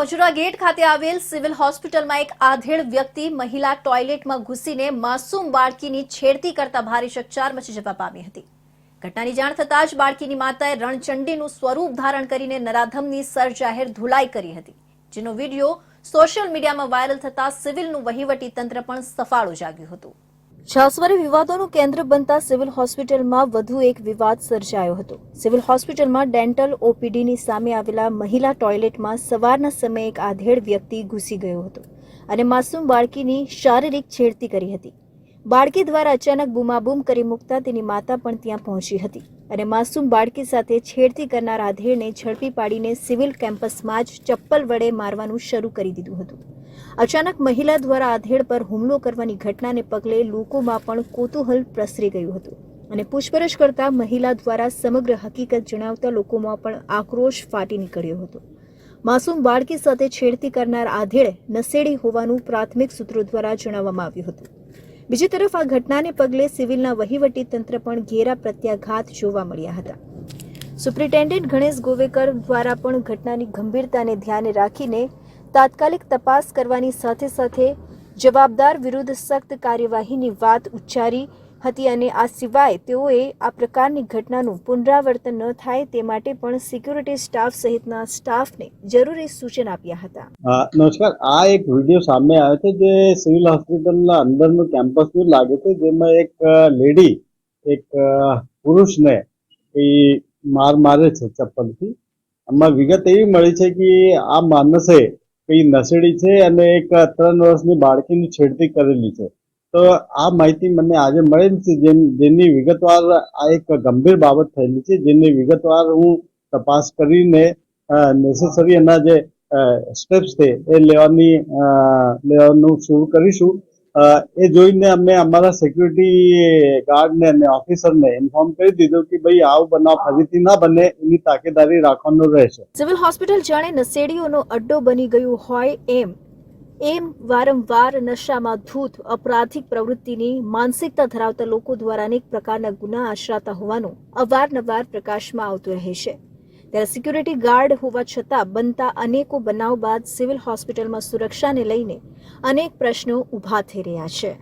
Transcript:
Majura gate ખાતે આવેલ civil હોસ્પિટલમાં એક આધેડ વ્યક્તિ મહિલા ટોયલેટમાં ઘૂસીને માસૂમ બાળકીની છેડતી કરતા ભારે ચકચાર મચી જવા પામી હતી. ઘટનાની જાણ થતાં જ બાળકીની માતાએ રણચંડીનું સ્વરૂપ ધારણ કરીને નરાધમની સર જાહેર ધુલાઈ કરી હતી, જેનો વીડિયો સોશિયલ મીડિયામાં વાયરલ થતા સિવિલનું વહીવટી તંત્ર પણ સફાળું જાગ્યું હતું. છાસવારે વિવાદોનું કેન્દ્ર બનતા સિવિલ હોસ્પિટલમાં વધુ એક વિવાદ સર્જાયો હતો. સિવિલ હોસ્પિટલમાં ડેન્ટલ ઓપીડીની સામે આવેલા મહિલા ટોયલેટમાં સવારના સમયે એક આધેડ વ્યક્તિ ઘૂસી ગયો હતો અને માસૂમ બાળકીની શારીરિક છેડતી કરી હતી. બાળકી દ્વારા અચાનક બૂમાબૂમ કરી મૂકતા તેની માતા પણ ત્યાં પહોંચી હતી અને માસૂમ બાળકી સાથે છેડતી કરનાર આધેડને ઝડપી પાડીને સિવિલ કેમ્પસમાં જ ચપ્પલ વડે મારવાનું શરૂ કરી દીધું હતું. અચાનક મહિલા દ્વારા આધેડ પર હુમલો કરવાની ઘટનાને પગલે લોકોમાં પણ કૌતૂહલ પ્રસરી ગયું હતું અને પૂછપરછ કરતા મહિલા દ્વારા સમગ્ર હકીકત જણાવતા લોકોમાં પણ આક્રોશ ફાટી નીકળ્યો હતો. માસૂમ બાળકી સાથે છેડતી કરનાર આધેડ નસેડી હોવાનું પ્રાથમિક સૂત્રો દ્વારા જણાવવામાં આવ્યું હતું. બીજી તરફ આ ઘટનાને પગલે સિવિલના વહીવટી તંત્ર પણ ઘેરા પ્રત્યાઘાત જોવા મળ્યા હતા. સુપ્રિન્ટેન્ડન્ટ ગણેશ ગોવેકર દ્વારા પણ ઘટનાની ગંભીરતાને ધ્યાને રાખીને તાત્કાલિક તપાસ કરવાની સાથે સાથે જવાબદાર વિરુદ્ધ સખ્ત કાર્યવાહીની વાત ઉચ્ચારી હતી અને આ સિવાય તેઓએ આ પ્રકારની ઘટનાનું પુનરાવર્તન ન થાય તે માટે પણ સિક્યુરિટી સ્ટાફ સહિતના સ્ટાફને જરૂરી સૂચન આપ્યા હતા. નમસ્કાર. આ એક વીડિયો સામે આવ્યો છે જે સિવિલ હોસ્પિટલના અંદરનું કેમ્પસનું લાગે છે, જેમાં એક લેડી એક પુરુષને એ માર મારે છે ચપ્પલથી. આમાં વિગત એવી મળી છે કે આ માણસે કઈ નસેડી છે અને એક ત્રણ વર્ષની બાળકીની છેડતી કરેલી છે. તો આ માહિતી મને આજે મળેલી છે જેની વિગતવાર આ એક ગંભીર બાબત થયેલી છે, જેની વિગતવાર હું તપાસ કરીને નેસેસરી એના જે સ્ટેપ્સ છે, એ લેવાની લેવાનું શરૂ કરીશું. એ જોઈને અમે અમારા સિક્યુરિટી ગાર્ડને અને ઓફિસરને ઇન્ફોર્મ કરી દીધું કે ભાઈ આવો બનાવ ફરીથી ના બને, એની તાકેદારી રાખવાનું રહેશે. સિવિલ હોસ્પિટલ જાણે નસેડીઓનો અડ્ડો બની ગયું હોય એમ એમ વારંવાર નશામાં ધૂત, અપરાધિક પ્રવૃત્તિની માનસિકતા ધરાવતા લોકો દ્વારા અનેક પ્રકારના ગુના આશરાતા હોવાનું અવારનવાર પ્રકાશમાં આવતું રહે છે. ત્યારે સિક્યુરિટી ગાર્ડ હોવા છતાં બનતા અનેકો બનાવ બાદ સિવિલ હોસ્પિટલમાં સુરક્ષાને લઈને અનેક પ્રશ્નો ઊભા થઈ રહ્યા છે.